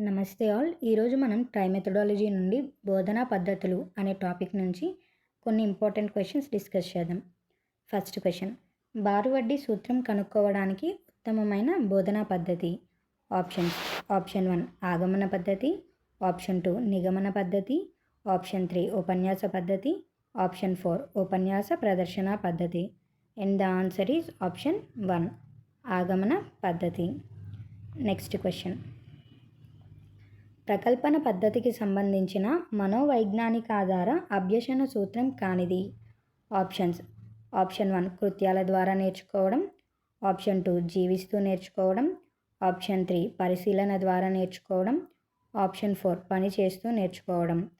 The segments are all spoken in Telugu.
నమస్తే ఆల్. ఈరోజు మనం ట్రై మెథడాలజీ నుండి బోధనా పద్ధతులు అనే టాపిక్ నుంచి కొన్ని ఇంపార్టెంట్ క్వశ్చన్స్ డిస్కస్ చేద్దాం. ఫస్ట్ క్వశ్చన్ బారు వడ్డీ సూత్రం కనుక్కోవడానికి ఉత్తమమైన బోధనా పద్ధతి? ఆప్షన్స్ ఆప్షన్ వన్ ఆగమన పద్ధతి. ఆప్షన్ టూ నిగమన పద్ధతి. ఆప్షన్ త్రీ ఉపన్యాస పద్ధతి. ఆప్షన్ ఫోర్ ఉపన్యాస ప్రదర్శన పద్ధతి. And the answer is option one ఆగమన పద్ధతి. నెక్స్ట్ క్వశ్చన్ ప్రకల్పన పద్ధతికి సంబంధించిన మనోవైజ్ఞానిక ఆధార అభ్యసన సూత్రం కానిది. ఆప్షన్స్. ఆప్షన్ వన్ కృత్యాల ద్వారా నేర్చుకోవడం. ఆప్షన్ టూ జీవిస్తూ నేర్చుకోవడం. ఆప్షన్ త్రీ పరిశీలన ద్వారా నేర్చుకోవడం. ఆప్షన్ ఫోర్ పని చేస్తూ నేర్చుకోవడం.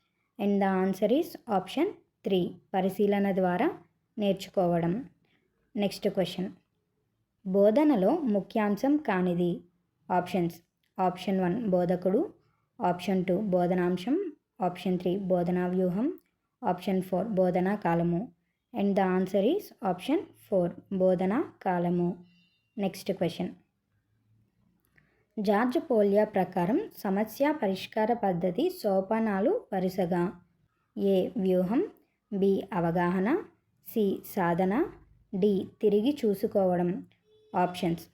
And the answer is option three పరిశీలన ద్వారా నేర్చుకోవడం. నెక్స్ట్ క్వశ్చన్ బోధనలో ముఖ్యాంశం కానిది. ఆప్షన్స్ ఆప్షన్ వన్ బోధకుడు. ఆప్షన్ టూ బోధనాంశం ఆప్షన్ త్రీ బోధనా వ్యూహం ఆప్షన్ ఫోర్ బోధనా కాలము and the answer is option four బోధనా కాలము. Next question. జార్జ్ పోలియా ప్రకారం సమస్య పరిష్కార పద్ధతి సోపానాలు వరుసగా. ఏ వ్యూహం బి అవగాహన సి సాధన డి తిరిగి చూసుకోవడం. Options.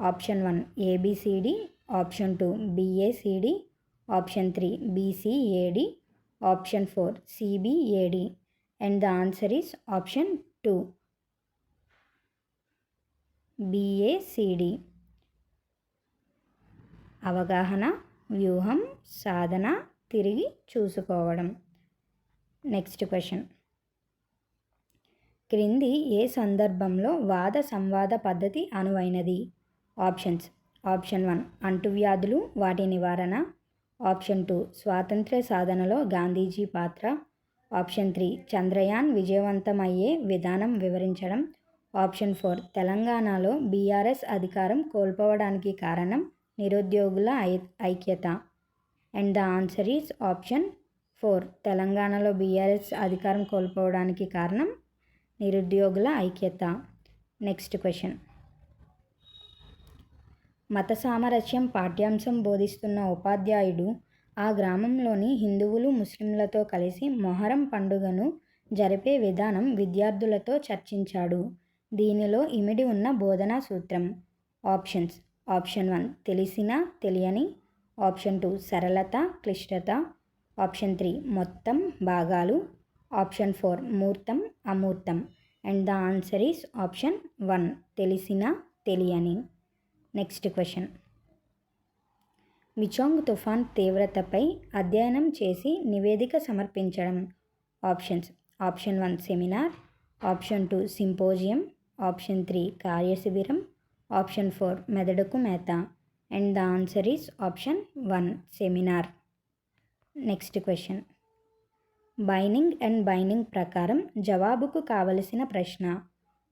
Option one ABCD option two BACD option three BCAD option four CBAD and the answer is option two. BACD అవగాహన వ్యూహం సాధన తిరిగి చూసుకోవడం. Next question. క్రింది ఏ సందర్భంలో వాద సంవాద పద్ధతి అనువైనది? ఆప్షన్స్. ఆప్షన్ వన్ అంటువ్యాధులు వాటి నివారణ. ఆప్షన్ టూ స్వాతంత్ర్య సాధనలో గాంధీజీ పాత్ర. ఆప్షన్ త్రీ చంద్రయాన్ విజయవంతమయ్యే విధానం వివరించడం. ఆప్షన్ ఫోర్ తెలంగాణలో బీఆర్ఎస్ అధికారం కోల్పోవడానికి కారణం నిరుద్యోగుల ఐ ఐక్యత. And the answer is option four తెలంగాణలో బీఆర్ఎస్ అధికారం కోల్పోవడానికి కారణం నిరుద్యోగుల ఐక్యత. Next question. మత సామరస్యం పాఠ్యాంశం బోధిస్తున్న ఉపాధ్యాయుడు ఆ గ్రామంలోని హిందువులు ముస్లింలతో కలిసి మొహరం పండుగను జరిపే విధానం విద్యార్థులతో చర్చించాడు. దీనిలో ఇమిడి ఉన్న బోధనా సూత్రం. ఆప్షన్స్. ఆప్షన్ వన్ తెలిసిన తెలియని. ఆప్షన్ టూ సరళత క్లిష్టత. ఆప్షన్ త్రీ మొత్తం భాగాలు. ఆప్షన్ ఫోర్ మూర్తం అమూర్తం. And the answer is option one తెలిసిన తెలియని. Next question. మిచోంగ్ తుఫాన్ తీవ్రతపై అధ్యయనం చేసి నివేదిక సమర్పించడం. Options. Option one seminar. Option two symposium. Option three కార్యశిబిరం. Option four మెదడుకు మేత. And the answer is option one seminar. Next question. Binning and Binning ప్రకారం జవాబుకు కావలసిన ప్రశ్న.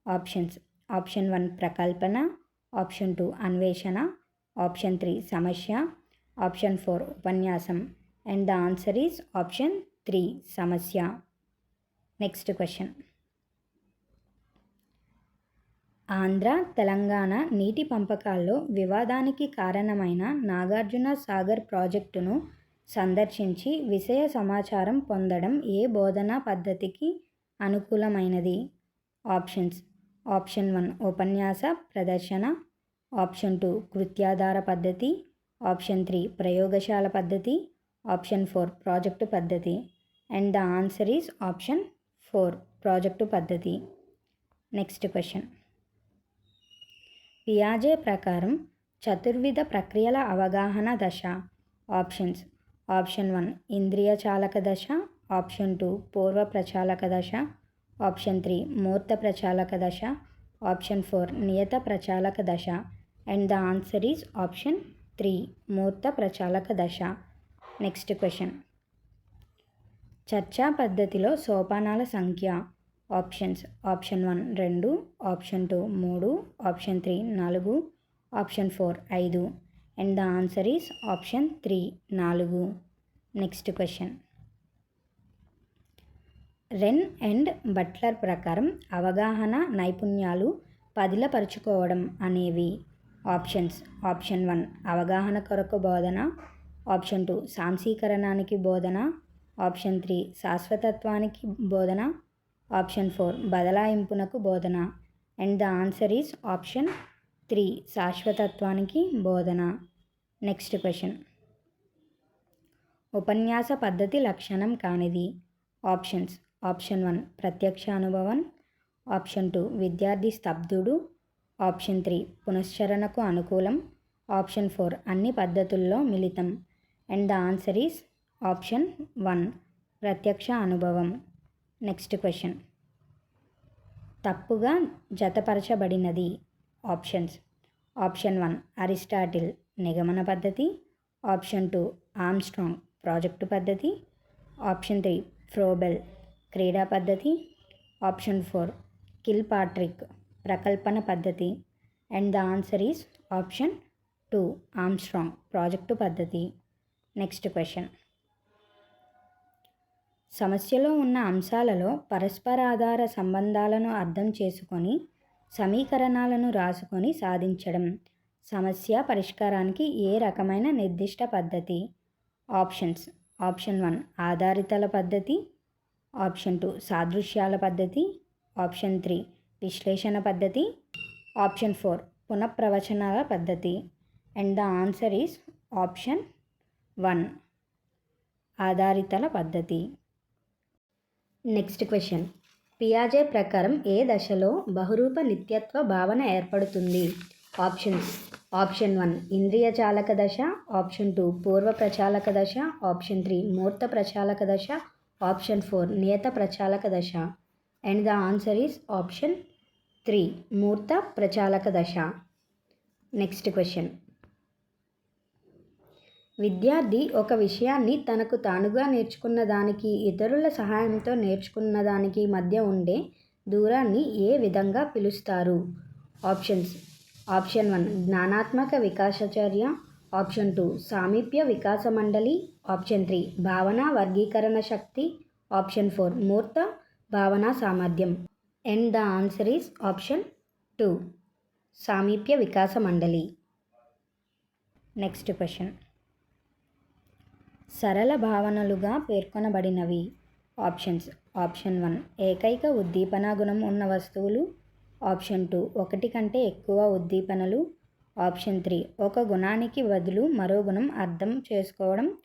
ఆప్షన్స్. ఆప్షన్ వన్ ప్రకల్పన. ఆప్షన్ టూ అన్వేషణ ఆప్షన్ త్రీ సమస్య ఆప్షన్ ఫోర్ ఉపన్యాసం and the answer is option three సమస్య. Next question. ఆంధ్ర తెలంగాణ నీటి పంపకాల్లో వివాదానికి కారణమైన నాగార్జున సాగర్ ప్రాజెక్టును సందర్శించి విషయ సమాచారం పొందడం ఏ బోధనా పద్ధతికి అనుకూలమైనది? ఆప్షన్స్ ఆప్షన్ వన్ ఉపన్యాస ప్రదర్శన. ఆప్షన్ టూ కృత్యాధార పద్ధతి. ఆప్షన్ త్రీ ప్రయోగశాల పద్ధతి. ఆప్షన్ ఫోర్ ప్రాజెక్టు పద్ధతి. And the answer is option four project పద్ధతి. Next question. పియాజే ప్రకారం చతుర్విధ ప్రక్రియల అవగాహన దశ. ఆప్షన్స్. ఆప్షన్ వన్ ఇంద్రియ చాలక దశ. ఆప్షన్ టూ పూర్వ ప్రచాలక దశ. ఆప్షన్ త్రీ మూర్త ప్రచాలక దశ. ఆప్షన్ ఫోర్ నియత ప్రచాలక దశ. And the answer is option three మూర్త ప్రచాలక దశ. నెక్స్ట్ క్వశ్చన్ చర్చా పద్ధతిలో సోపానాల సంఖ్య. ఆప్షన్స్ ఆప్షన్ వన్ రెండు ఆప్షన్ టూ మూడు ఆప్షన్ త్రీ నాలుగు ఆప్షన్ ఫోర్ ఐదు. And the answer is option three నాలుగు. Next question Wren and Butler ప్రకారం అవగాహన నైపుణ్యాలు పదిలపరుచుకోవడం అనేవి ఆప్షన్స్. ఆప్షన్ వన్ అవగాహన కొరకు బోధన. ఆప్షన్ టూ సాంసీకరణానికి బోధన. ఆప్షన్ త్రీ శాశ్వతత్వానికి బోధన. ఆప్షన్ ఫోర్ బదలాయింపునకు బోధన. And the answer is option three శాశ్వతత్వానికి బోధన. Next question. ఉపన్యాస పద్ధతి లక్షణం కానిది. ఆప్షన్స్. ఆప్షన్ వన్ ప్రత్యక్ష అనుభవం ఆప్షన్ టూ విద్యార్థి స్తబ్దుడు ఆప్షన్ త్రీ పునశ్చరణకు అనుకూలం ఆప్షన్ ఫోర్ అన్ని పద్ధతుల్లో మిళితం. And the answer is option one ప్రత్యక్ష అనుభవం. నెక్స్ట్ క్వశ్చన్ తప్పుగా జతపరచబడినది ఆప్షన్స్. ఆప్షన్ వన్ అరిస్టాటిల్ నిగమన పద్ధతి ఆప్షన్ టూ ఆమ్స్ట్రాంగ్ ప్రాజెక్టు పద్ధతి ఆప్షన్ త్రీ ఫ్రోబెల్ క్రీడా పద్ధతి ఆప్షన్ ఫోర్ కిల్ పాట్రిక్ ప్రకల్పన పద్ధతి and the answer is option two Armstrong project పద్ధతి. Next question. సమస్యలో ఉన్న అంశాలలో పరస్పరాధార సంబంధాలను అర్థం చేసుకొని సమీకరణాలను రాసుకొని సాధించడం సమస్య పరిష్కారానికి ఏ రకమైన నిర్దిష్ట పద్ధతి? ఆప్షన్స్ ఆప్షన్ వన్ ఆధారితల పద్ధతి ఆప్షన్ టూ సాదృశ్యాల పద్ధతి. ఆప్షన్ త్రీ విశ్లేషణ పద్ధతి. ఆప్షన్ ఫోర్ పునఃప్రవచనాల పద్ధతి. And the answer is option one ఆధారితల పద్ధతి. నెక్స్ట్ క్వశ్చన్ పియాజే ప్రకారం ఏ దశలో బహురూప నిత్యత్వ భావన ఏర్పడుతుంది? ఆప్షన్స్ ఆప్షన్ వన్ ఇంద్రియ చాలక దశ. ఆప్షన్ టూ పూర్వ ప్రచాలక దశ. ఆప్షన్ త్రీ మూర్త ప్రచాలక దశ. ఆప్షన్ ఫోర్ నియత ప్రచాలక దశ. And the answer is option three మూర్త ప్రచాలక దశ. నెక్స్ట్ క్వశ్చన్ విద్యార్థి ఒక విషయాన్ని తనకు తానుగా నేర్చుకున్న దానికి ఇతరుల సహాయంతో నేర్చుకున్న దానికి మధ్య ఉండే దూరాన్ని ఏ విధంగా పిలుస్తారు? ఆప్షన్స్ ఆప్షన్ వన్ జ్ఞానాత్మక వికాసచర్య. ఆప్షన్ టూ సామీప్య వికాస మండలి. ఆప్షన్ త్రీ భావన వర్గీకరణ శక్తి. ఆప్షన్ ఫోర్ మూర్త భావన సామర్థ్యం. And the answer is option two సామీప్య వికాస మండలి. Next question. సరళ భావనలుగా పేర్కొనబడినవి. ఆప్షన్స్ ఆప్షన్ వన్ ఏకైక ఉద్దీపన గుణం ఉన్న వస్తువులు. ఆప్షన్ టూ ఒకటి కంటే ఎక్కువ ఉద్దీపనలు. ఆప్షన్ త్రీ ఒక గుణానికి బదులు మరో గుణం అర్థం చేసుకోవడం.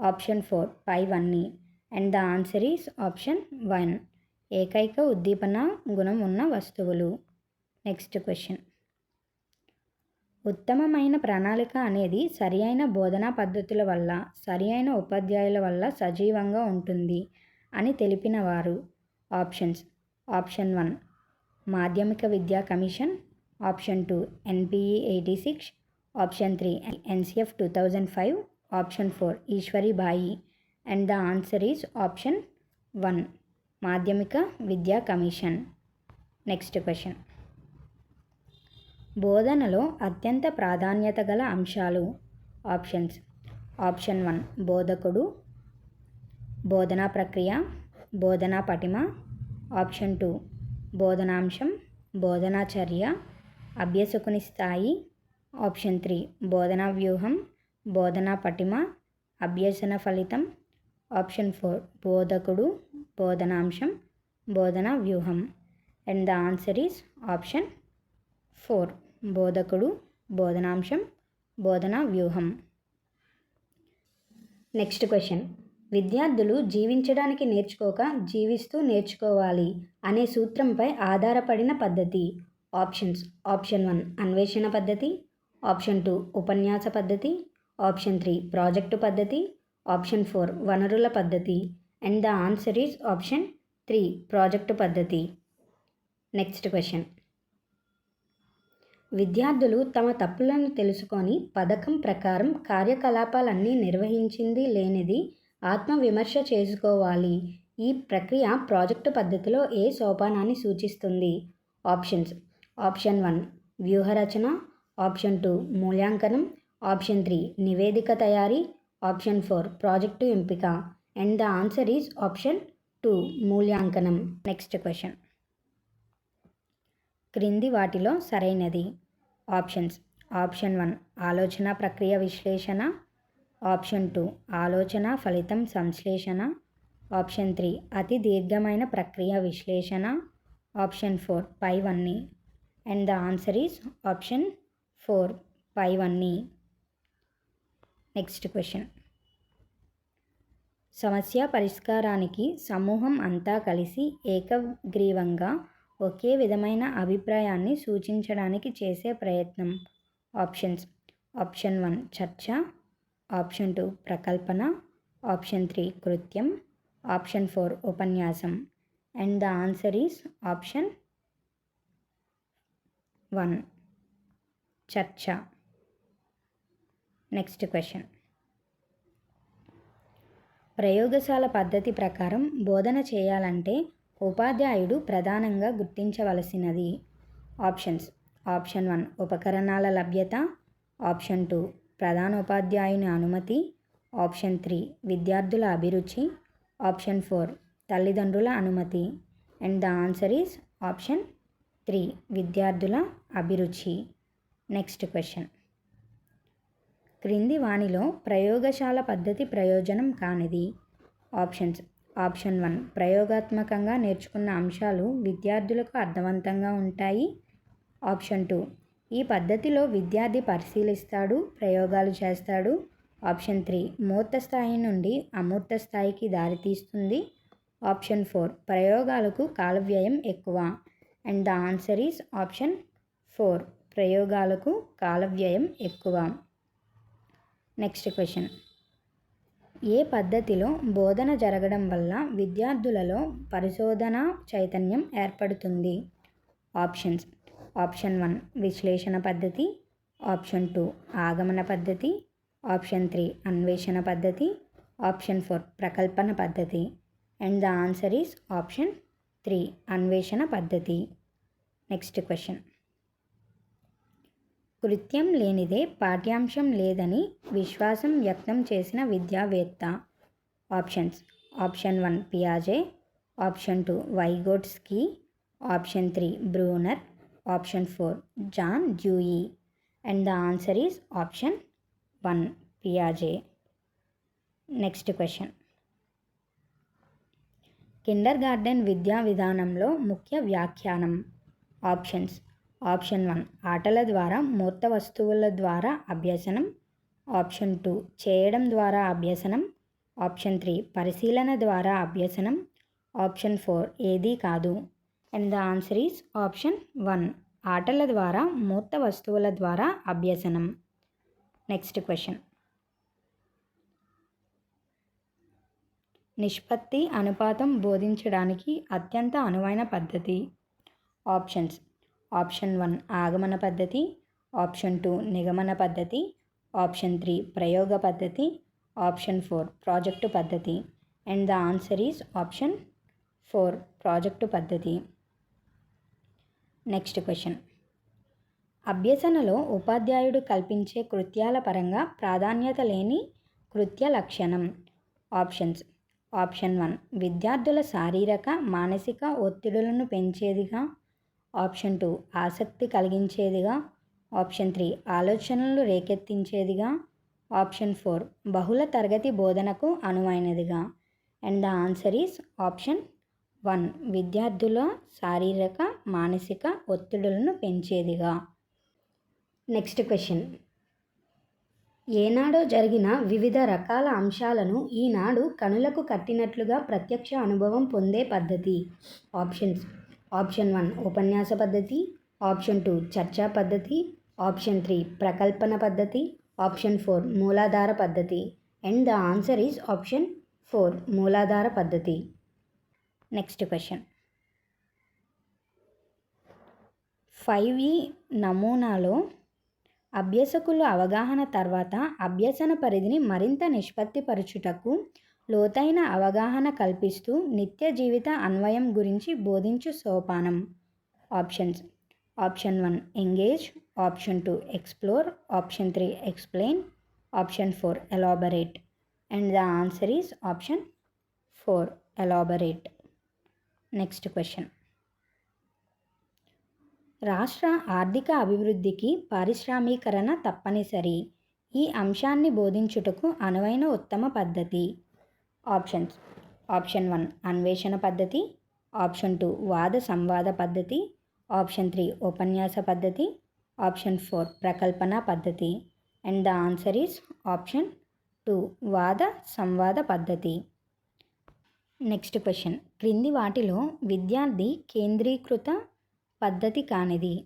ఆప్షన్ ఫోర్ పైవన్నీ and the answer is option one. ఏకైక ఉద్దీపన గుణం ఉన్న వస్తువులు. Next question. ఉత్తమమైన ప్రణాళిక అనేది సరి అయిన బోధనా పద్ధతుల వల్ల సరి అయిన ఉపాధ్యాయుల వల్ల సజీవంగా ఉంటుంది అని తెలిపిన వారు. ఆప్షన్స్. Option one. మాధ్యమిక విద్యా commission. Option two. NPE eighty six. Option three. NCF two thousand five. Option four Eshwari Bai. And the answer is option one మాధ్యమిక విద్యా కమిషన్. నెక్స్ట్ క్వశ్చన్ బోధనలో అత్యంత ప్రాధాన్యత గల అంశాలు ఆప్షన్స్. ఆప్షన్ వన్ బోధకుడు. బోధనా ప్రక్రియ బోధనా పటిమ. ఆప్షన్ టూ బోధనాంశం బోధనా చర్య అభ్యసకుని స్థాయి. ఆప్షన్ త్రీ బోధనా వ్యూహం బోధనా పటిమ అభ్యసన ఫలితం ఆప్షన్ ఫోర్ బోధకుడు బోధనాంశం బోధనా వ్యూహం. And the answer is option four బోధకుడు బోధనాంశం బోధనా వ్యూహం. నెక్స్ట్ క్వశ్చన్ విద్యార్థులు జీవించడానికి నేర్చుకోక జీవిస్తూ నేర్చుకోవాలి అనే సూత్రంపై ఆధారపడిన పద్ధతి ఆప్షన్స్ ఆప్షన్ వన్ అన్వేషణ పద్ధతి. ఆప్షన్ టూ ఉపన్యాస పద్ధతి. ఆప్షన్ త్రీ ప్రాజెక్టు పద్ధతి. ఆప్షన్ ఫోర్ వనరుల పద్ధతి. And the answer is option three project పద్ధతి. Next question. విద్యార్థులు తమ తప్పులను తెలుసుకొని పథకం ప్రకారం కార్యకలాపాలన్నీ నిర్వహించింది లేనిది ఆత్మవిమర్శ చేసుకోవాలి. ఈ ప్రక్రియ ప్రాజెక్టు పద్ధతిలో ఏ సోపానాన్ని సూచిస్తుంది? ఆప్షన్స్. ఆప్షన్ వన్ వ్యూహరచన. ఆప్షన్ టూ మూల్యాంకనం. ఆప్షన్ త్రీ నివేదిక తయారీ. ఆప్షన్ ఫోర్ ప్రాజెక్టు ఎంపిక. And the answer is option two మూల్యాంకనం. నెక్స్ట్ క్వశ్చన్ క్రింది వాటిలో సరైనది. ఆప్షన్స్ ఆప్షన్ వన్ ఆలోచన ప్రక్రియ విశ్లేషణ. ఆప్షన్ టూ ఆలోచన ఫలితం సంశ్లేషణ. ఆప్షన్ త్రీ అతి దీర్ఘమైన ప్రక్రియ విశ్లేషణ. ఆప్షన్ ఫోర్ పైవన్నీ. And the answer is option four పైవన్నీ. నెక్స్ట్ క్వశ్చన్ సమస్య పరిష్కారానికి సమూహం అంతా కలిసి ఏకగ్రీవంగా ఒకే విధమైన అభిప్రాయాన్ని సూచించడానికి చేసే ప్రయత్నం. ఆప్షన్స్ ఆప్షన్ వన్ చర్చ. ఆప్షన్ టూ ప్రకల్పన. ఆప్షన్ త్రీ కృత్యం. ఆప్షన్ ఫోర్ ఉపన్యాసం. And the answer is option one చర్చ. నెక్స్ట్ క్వశ్చన్ ప్రయోగశాల పద్ధతి ప్రకారం బోధన చేయాలంటే ఉపాధ్యాయుడు ప్రధానంగా గుర్తించవలసినది. ఆప్షన్స్ ఆప్షన్ వన్ ఉపకరణాల లభ్యత. ఆప్షన్ టూ ప్రధాన ఉపాధ్యాయుని అనుమతి. ఆప్షన్ త్రీ విద్యార్థుల అభిరుచి. ఆప్షన్ ఫోర్ తల్లిదండ్రుల అనుమతి. And the answer is option three విద్యార్థుల అభిరుచి. నెక్స్ట్ క్వశ్చన్ క్రింది వాణిలో ప్రయోగశాల పద్ధతి ప్రయోజనం కానిది. ఆప్షన్స్. Option one. ప్రయోగాత్మకంగా నేర్చుకున్న అంశాలు విద్యార్థులకు అర్థవంతంగా ఉంటాయి. Option two. ఈ పద్ధతిలో విద్యార్థి పరిశీలిస్తాడు ప్రయోగాలు చేస్తాడు. Option three. మూర్త స్థాయి నుండి అమూర్త స్థాయికి దారితీస్తుంది. Option four. ప్రయోగాలకు కాలవ్యయం ఎక్కువ. And the answer is option four. ప్రయోగాలకు కాలవ్యయం ఎక్కువ. నెక్స్ట్ క్వశ్చన్ ఏ పద్ధతిలో బోధన జరగడం వల్ల విద్యార్థులలో పరిశోధన చైతన్యం ఏర్పడుతుంది? ఆప్షన్స్ ఆప్షన్ వన్ విశ్లేషణ పద్ధతి. ఆప్షన్ టూ ఆగమన పద్ధతి. ఆప్షన్ త్రీ అన్వేషణ పద్ధతి. ఆప్షన్ ఫోర్ ప్రకల్పన పద్ధతి. And the answer is option three అన్వేషణ పద్ధతి. నెక్స్ట్ క్వశ్చన్ కృత్యం లేనిదే పాఠ్యాంశం లేదని విశ్వాసం వ్యక్తం చేసిన విద్యావేత్త. Options. Option one పియాజే. Option two Vygotsky. Option three Bruner. Option four John Dewey. And the answer is option one పియాజే. Next question. Kinder garden విద్యా విధానంలో ముఖ్య వ్యాఖ్యానం. ఆప్షన్స్. ఆప్షన్ వన్ ఆటల ద్వారా మూర్త వస్తువుల ద్వారా అభ్యసనం. ఆప్షన్ టూ చేయడం ద్వారా అభ్యసనం. ఆప్షన్ త్రీ పరిశీలన ద్వారా అభ్యసనం. ఆప్షన్ ఫోర్ ఏదీ కాదు. And the answer is option one ఆటల ద్వారా మూర్త వస్తువుల ద్వారా అభ్యసనం. నెక్స్ట్ క్వశ్చన్ నిష్పత్తి అనుపాతం బోధించడానికి అత్యంత అనువైన పద్ధతి. ఆప్షన్స్ ఆప్షన్ వన్ ఆగమన పద్ధతి ఆప్షన్ టూ నిగమన పద్ధతి ఆప్షన్ త్రీ ప్రయోగ పద్ధతి ఆప్షన్ ఫోర్ ప్రాజెక్టు పద్ధతి. And the answer is option four project పద్ధతి. నెక్స్ట్ క్వశ్చన్ అభ్యసనలో ఉపాధ్యాయుడు కల్పించే కృత్యాల పరంగా ప్రాధాన్యత లేని కృత్య లక్షణం. ఆప్షన్స్ ఆప్షన్ వన్ విద్యార్థుల శారీరక మానసిక ఒత్తిడులను పెంచేదిగా ఆప్షన్ టూ ఆసక్తి కలిగించేదిగా. ఆప్షన్ త్రీ ఆలోచనలు రేకెత్తించేదిగా. ఆప్షన్ ఫోర్ బహుళ తరగతి బోధనకు అనువైనదిగా. And the answer is option one విద్యార్థుల శారీరక మానసిక ఒత్తిడులను పెంచేదిగా. Next question. ఏనాడో జరిగిన వివిధ రకాల అంశాలను ఈనాడు కనులకు కట్టినట్లుగా ప్రత్యక్ష అనుభవం పొందే పద్ధతి? ఆప్షన్స్ ఆప్షన్ వన్ ఉపన్యాస పద్ధతి ఆప్షన్ టూ చర్చా పద్ధతి ఆప్షన్ త్రీ ప్రకల్పన పద్ధతి ఆప్షన్ ఫోర్ మూలాధార పద్ధతి and the answer is option four మూలాధార పద్ధతి. Next question. ఫైవ్ ఈ నమూనాలో అభ్యసకుల అవగాహన తర్వాత అభ్యసన పరిధిని మరింత నిష్పత్తిపరచుటకు లోతైన అవగాహన కల్పిస్తూ నిత్య జీవిత అన్వయం గురించి బోధించు సోపానం. Options. Option one engage. Option two explore. Option three explain. Option four elaborate. And the answer is option four elaborate. Next question. రాష్ట్ర ఆర్థిక అభివృద్ధికి పారిశ్రామీకరణ తప్పనిసరి. ఈ అంశాన్ని బోధించుటకు అనువైన ఉత్తమ పద్ధతి. ఆప్షన్స్. ఆప్షన్ వన్ అన్వేషణ పద్ధతి. ఆప్షన్ టూ వాద సంవాద పద్ధతి. ఆప్షన్ త్రీ ఉపన్యాస పద్ధతి. ఆప్షన్ ఫోర్ ప్రకల్పన పద్ధతి. And the answer is option two వాద సంవాద పద్ధతి. Next question. క్రింది వాటిలో విద్యార్థి కేంద్రీకృత పద్ధతి కానిది.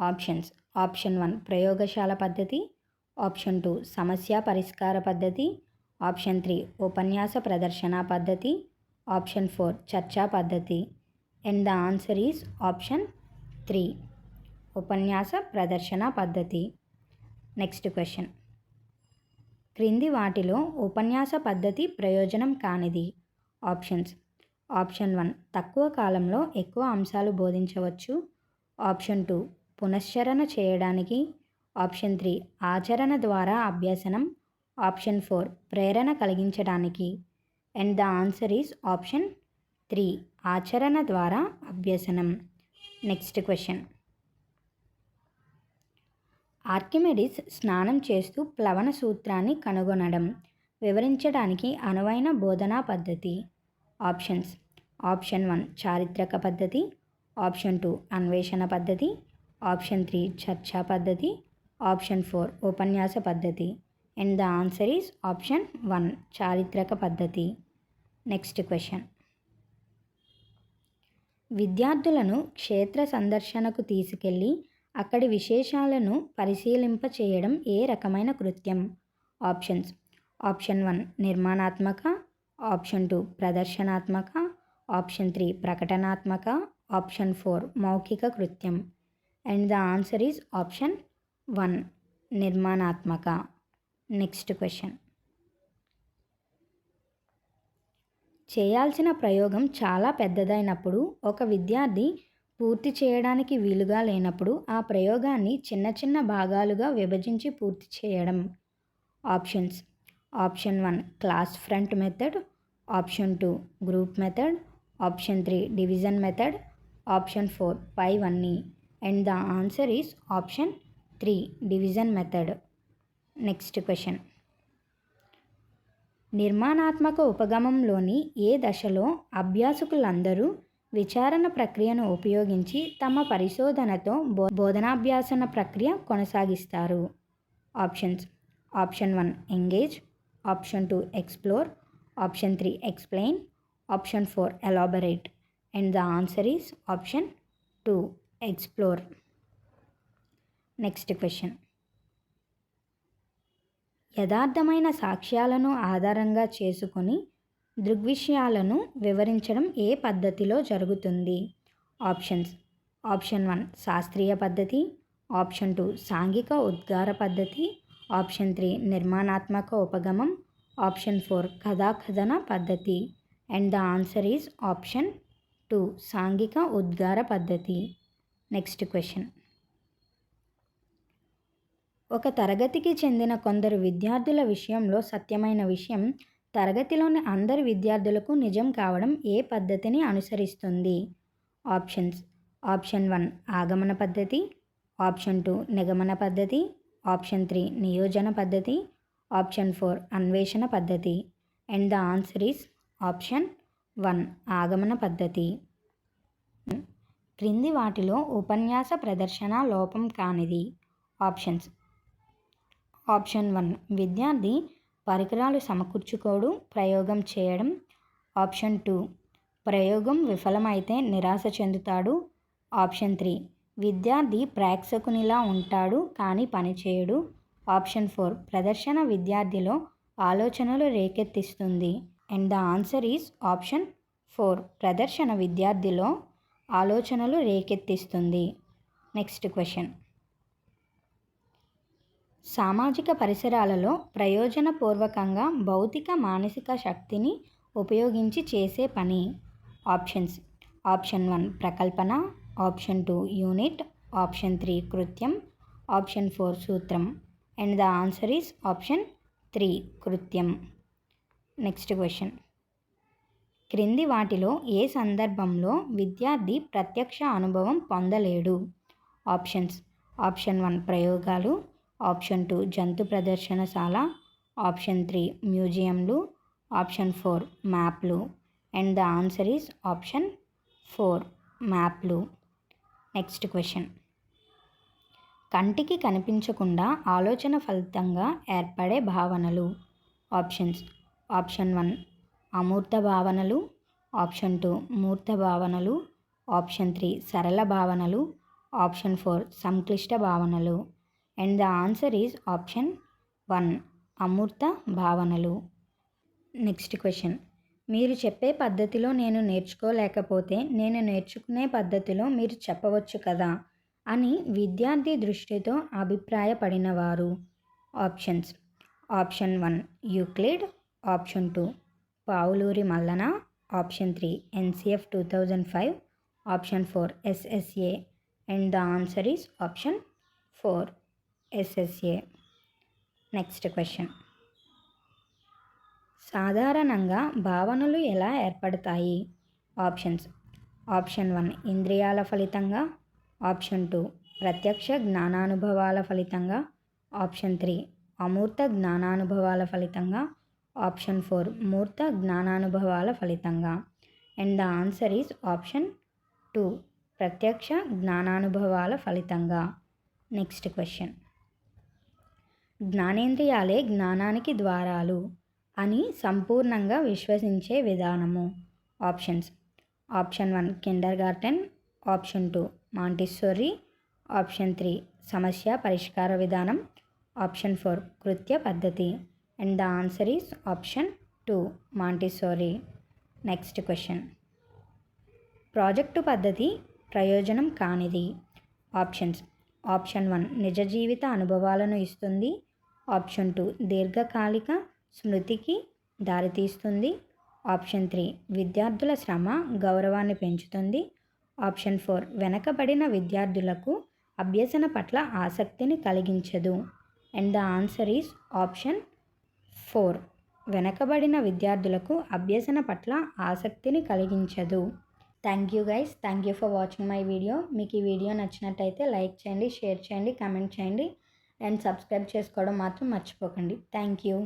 ఆప్షన్స్. ఆప్షన్ వన్ ప్రయోగశాల పద్ధతి. ఆప్షన్ టూ సమస్య పరిష్కార పద్ధతి. ఆప్షన్ త్రీ ఉపన్యాస ప్రదర్శన పద్ధతి. ఆప్షన్ ఫోర్ చర్చా పద్ధతి. And the answer is option three ఉపన్యాస ప్రదర్శన పద్ధతి. నెక్స్ట్ క్వశ్చన్ క్రింది వాటిలో ఉపన్యాస పద్ధతి ప్రయోజనం కానిది. ఆప్షన్స్ ఆప్షన్ వన్ తక్కువ కాలంలో ఎక్కువ అంశాలు బోధించవచ్చు. ఆప్షన్ టూ పునశ్చరణ చేయడానికి. ఆప్షన్ త్రీ ఆచరణ ద్వారా అభ్యసనం. ఆప్షన్ ఫోర్ ప్రేరణ కలిగించడానికి. And the answer is option three ఆచరణ ద్వారా అభ్యసనం. నెక్స్ట్ క్వశ్చన్ ఆర్కిమెడిస్ స్నానం చేస్తూ ప్లవన సూత్రాన్ని కనుగొనడం వివరించడానికి అనువైన బోధనా పద్ధతి. ఆప్షన్స్ ఆప్షన్ వన్ చారిత్రక పద్ధతి. ఆప్షన్ టూ అన్వేషణ పద్ధతి. ఆప్షన్ త్రీ చర్చా పద్ధతి. ఆప్షన్ ఫోర్ ఉపన్యాస పద్ధతి. And the answer is option one చారిత్రక పద్ధతి. నెక్స్ట్ క్వశ్చన్ విద్యార్థులను క్షేత్ర సందర్శనకు తీసుకెళ్ళి అక్కడి విశేషాలను పరిశీలింప చేయడం ఏ రకమైన కృత్యం? ఆప్షన్స్ ఆప్షన్ వన్ నిర్మాణాత్మక. ఆప్షన్ టూ ప్రదర్శనాత్మక. ఆప్షన్ త్రీ ప్రకటనాత్మక. ఆప్షన్ ఫోర్ మౌఖిక కృత్యం. And the answer is option one నిర్మాణాత్మక. Next question. చేయాల్సిన ప్రయోగం చాలా పెద్దదైనప్పుడు ఒక విద్యార్థి పూర్తి చేయడానికి వీలుగా లేనప్పుడు ఆ ప్రయోగాన్ని చిన్న చిన్న భాగాలుగా విభజించి పూర్తి చేయడం. Options. Option one class front method. Option two group method. Option three division method. Option four పైవన్నీ and the answer is option three division method. Next question. నిర్మాణాత్మక ఉపగమంలోని ఏ దశలో అభ్యాసకులందరూ విచారణ ప్రక్రియను ఉపయోగించి తమ పరిశోధనతో బో బోధనాభ్యాసన ప్రక్రియ కొనసాగిస్తారు? Options. Option one engage. Option two explore. Option three explain. Option four elaborate. And the answer is option two explore. Next question. యథార్థమైన సాక్ష్యాలను ఆధారంగా చేసుకొని దృగ్విషయాలను వివరించడం ఏ పద్ధతిలో జరుగుతుంది? ఆప్షన్స్. ఆప్షన్ వన్ శాస్త్రీయ పద్ధతి. ఆప్షన్ టూ సాంఘిక ఉద్గార పద్ధతి. ఆప్షన్ త్రీ నిర్మాణాత్మక ఉపగమం. ఆప్షన్ ఫోర్ కథాకథన పద్ధతి. And the answer is option two సాంఘిక ఉద్గార పద్ధతి. Next question. ఒక తరగతికి చెందిన కొందరు విద్యార్థుల విషయంలో సత్యమైన విషయం తరగతిలోని అందరి విద్యార్థులకు నిజం కావడం ఏ పద్ధతిని అనుసరిస్తుంది? ఆప్షన్స్. ఆప్షన్ వన్ ఆగమన పద్ధతి. ఆప్షన్ టూ నిగమన పద్ధతి. ఆప్షన్ త్రీ నియోజన పద్ధతి. ఆప్షన్ ఫోర్ అన్వేషణ పద్ధతి. And the answer is option one ఆగమన పద్ధతి. క్రింది వాటిలో ఉపన్యాస ప్రదర్శన లోపం కానిది. ఆప్షన్స్. Option one. విద్యార్థి పరికరాలు సమకూర్చుకోడు ప్రయోగం చేయడం. Option two. ప్రయోగం విఫలమైతే నిరాశ చెందుతాడు. Option three. విద్యార్థి ప్రేక్షకునిలా ఉంటాడు కానీ పనిచేయడు ఆప్షన్ ఫోర్. ప్రదర్శన విద్యార్థిలో ఆలోచనలు రేకెత్తిస్తుంది. And the answer is option four. ప్రదర్శన విద్యార్థిలో ఆలోచనలు రేకెత్తిస్తుంది. Next question. సామాజిక పరిసరాలలో ప్రయోజనపూర్వకంగా భౌతిక మానసిక శక్తిని ఉపయోగించి చేసే పని. Options. Option one ప్రకల్పన option two unit option three కృత్యం ఆప్షన్ ఫోర్ సూత్రం. And the answer is option three కృత్యం. Next question. క్రింది వాటిలో ఏ సందర్భంలో విద్యార్థి ప్రత్యక్ష అనుభవం పొందలేడు? ఆప్షన్స్. ఆప్షన్ వన్ ప్రయోగాలు ఆప్షన్ టూ జంతు ప్రదర్శనశాల. ఆప్షన్ త్రీ మ్యూజియంలు. Option four మ్యాప్లు. And the answer is option four మ్యాప్లు. Next question. కంటికి కనిపించకుండా ఆలోచన ఫలితంగా ఏర్పడే భావనలు. ఆప్షన్స్ ఆప్షన్ వన్ అమూర్త భావనలు. ఆప్షన్ టూ మూర్త భావనలు. ఆప్షన్ త్రీ సరళ భావనలు. ఆప్షన్ ఫోర్ సంక్లిష్ట భావనలు. And the answer is option one అమూర్త భావనలు నెక్స్ట్ క్వశ్చన్ మీరు చెప్పే పద్ధతిలో నేను నేర్చుకోలేకపోతే నేను నేర్చుకునే పద్ధతిలో మీరు చెప్పవచ్చు కదా? అని విద్యార్థి దృష్టితో అభిప్రాయపడినవారు. Options option one Euclid option two Pavuluri Mallana option three NCF two thousand five option four SSA and the answer is option four SSA. Next question. సాధారణంగా భావనలు ఎలా ఏర్పడతాయి? ఆప్షన్స్. ఆప్షన్ వన్ ఇంద్రియాల ఫలితంగా. ఆప్షన్ టూ ప్రత్యక్ష జ్ఞానానుభవాల ఫలితంగా. ఆప్షన్ త్రీ అమూర్త జ్ఞానానుభవాల ఫలితంగా. ఆప్షన్ ఫోర్ మూర్త జ్ఞానానుభవాల ఫలితంగా. And the answer is option two ప్రత్యక్ష జ్ఞానానుభవాల ఫలితంగా. నెక్స్ట్ క్వశ్చన్ జ్ఞానేంద్రియాలే జ్ఞానానికి ద్వారాలు అని సంపూర్ణంగా విశ్వసించే విధానము. Options. Option one kindergarten. Option two Montessori. Option three సమస్య పరిష్కార విధానం. ఆప్షన్ ఫోర్ కృత్య పద్ధతి. And the answer is option two Montessori. Next question. Project పద్ధతి ప్రయోజనం కానిది. ఆప్షన్స్. ఆప్షన్ వన్ నిజ జీవిత అనుభవాలను ఇస్తుంది. ఆప్షన్ టూ దీర్ఘకాలిక స్మృతికి దారితీస్తుంది. ఆప్షన్ త్రీ విద్యార్థుల శ్రమ గౌరవాన్ని పెంచుతుంది. ఆప్షన్ ఫోర్ వెనకబడిన విద్యార్థులకు అభ్యసన పట్ల ఆసక్తిని కలిగించదు. And the answer is option four వెనకబడిన విద్యార్థులకు అభ్యసన పట్ల ఆసక్తిని కలిగించదు. Thank you guys thank you for watching my video మీకు ఈ వీడియో నచ్చినట్టయితే లైక్ చేయండి షేర్ చేయండి కమెంట్ చేయండి. అండ్ సబ్స్క్రైబ్ చేసుకోవడం మాత్రం మర్చిపోకండి. Thank you.